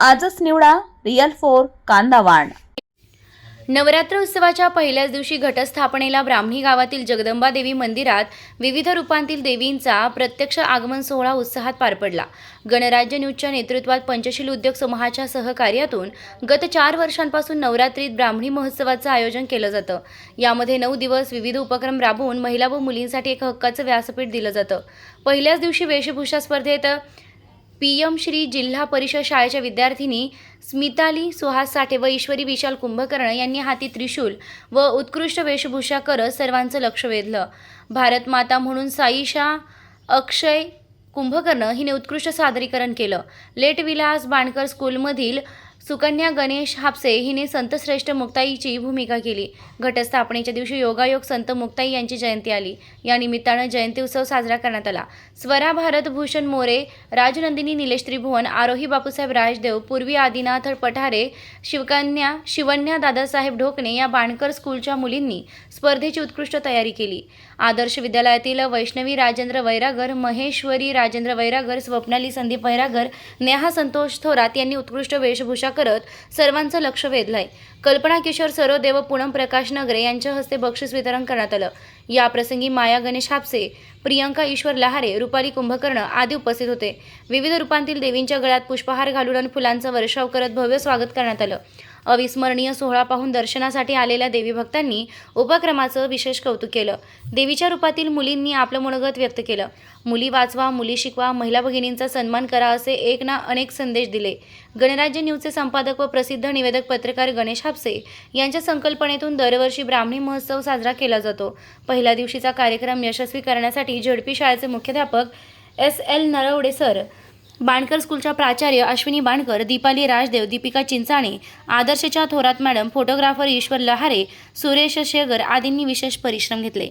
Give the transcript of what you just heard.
आजच निवडा real four कांदा वाण नवरात्र उत्सवाच्या पहिल्याच दिवशी घटस्थापनेला ब्राह्मणी गावातील जगदंबा देवी मंदिरात विविध रूपांतील देवींचा प्रत्यक्ष आगमन सोहळा उत्साहात पार पडला. गणराज्य न्यूजच्या नेतृत्वात पंचशील उद्योग समूहाच्या सहकार्यातून गत चार वर्षांपासून नवरात्रीत ब्राह्मणी महोत्सवाचं आयोजन केलं जातं. यामध्ये नऊ दिवस विविध उपक्रम राबवून महिला व मुलींसाठी एक हक्काचं व्यासपीठ दिलं जातं. पहिल्याच दिवशी वेशभूषा स्पर्धेत पी एम श्री जिल्हा परिषद शाळेच्या विद्यार्थिनी स्मिताली सुहास साठे व ईश्वरी विशाल कुंभकर्ण यांनी हाती त्रिशूल व उत्कृष्ट वेशभूषा करत सर्वांचं लक्ष वेधलं. भारत माता म्हणून साईशा अक्षय कुंभकर्ण हिने उत्कृष्ट सादरीकरण केलं. लेट विलास बाणकर स्कूलमधील सुकन्या गणेश हापसे हिने संतश्रेष्ठ मुक्ताईची भूमिका केली. घटस्थापनेच्या दिवशी योगायोग संत मुक्ताई यांची जयंती आली. या निमित्तानं जयंती उत्सव साजरा करण्यात आला. स्वरा भारत भूषण मोरे राजनंदिनी निलेश त्रिभुवन आरोही बापूसाहेब राजदेव पूर्वी आदिनाथ पठारे शिवकन्या शिवन्या दादासाहेब ढोकणे या बाणकर स्कूलच्या मुलींनी स्पर्धेची उत्कृष्ट तयारी केली. आदर्श विद्यालयातील वैष्णवी राजेंद्र वैरागर महेश्वरी राजेंद्र वैरागर स्वप्नाली संदीप वैरागर नेहा संतोष थोरात यांनी उत्कृष्ट वेशभूषा करत सर्वांचं लक्ष वेधलंय. कल्पना किशोर सरोदे व पूनम प्रकाश नगरे यांच्या हस्ते बक्षीस वितरण करण्यात आलं. या प्रसंगी माया गणेश हापसे प्रियंका ईश्वर लहारे रुपाली कुंभकर्ण आदी उपस्थित होते. विविध रूपांतील देवींच्या गळ्यात पुष्पहार घालून आणि फुलांचा वर्षाव करत भव्य स्वागत करण्यात आलं. अविस्मरणीय सोहळा पाहून दर्शनासाठी आलेल्या देवी भक्तांनी उपक्रमाचं विशेष कौतुक केलं. देवीच्या रूपातील मुलींनी आपलं मनोगत व्यक्त केलं. मुली वाचवा मुली शिकवा महिला भगिनींचा सन्मान करा असे एक ना अनेक संदेश दिले. गणराज्य न्यूजचे संपादक व प्रसिद्ध निवेदक पत्रकार गणेश हापसे यांच्या संकल्पनेतून दरवर्षी ब्राह्मणी महोत्सव साजरा केला जातो. पहिल्या दिवशीचा कार्यक्रम यशस्वी करण्यासाठी झडपी शाळेचे मुख्याध्यापक S L Narwade sir Bankar स्कूलच्या प्राचार्य अश्विनी बाणकर दीपाली राजदेव दीपिका चिंचाणे आदर्शच्या थोरात मॅडम फोटोग्राफर ईश्वर लहारे सुरेश शेगर आदींनी विशेष परिश्रम घेतले.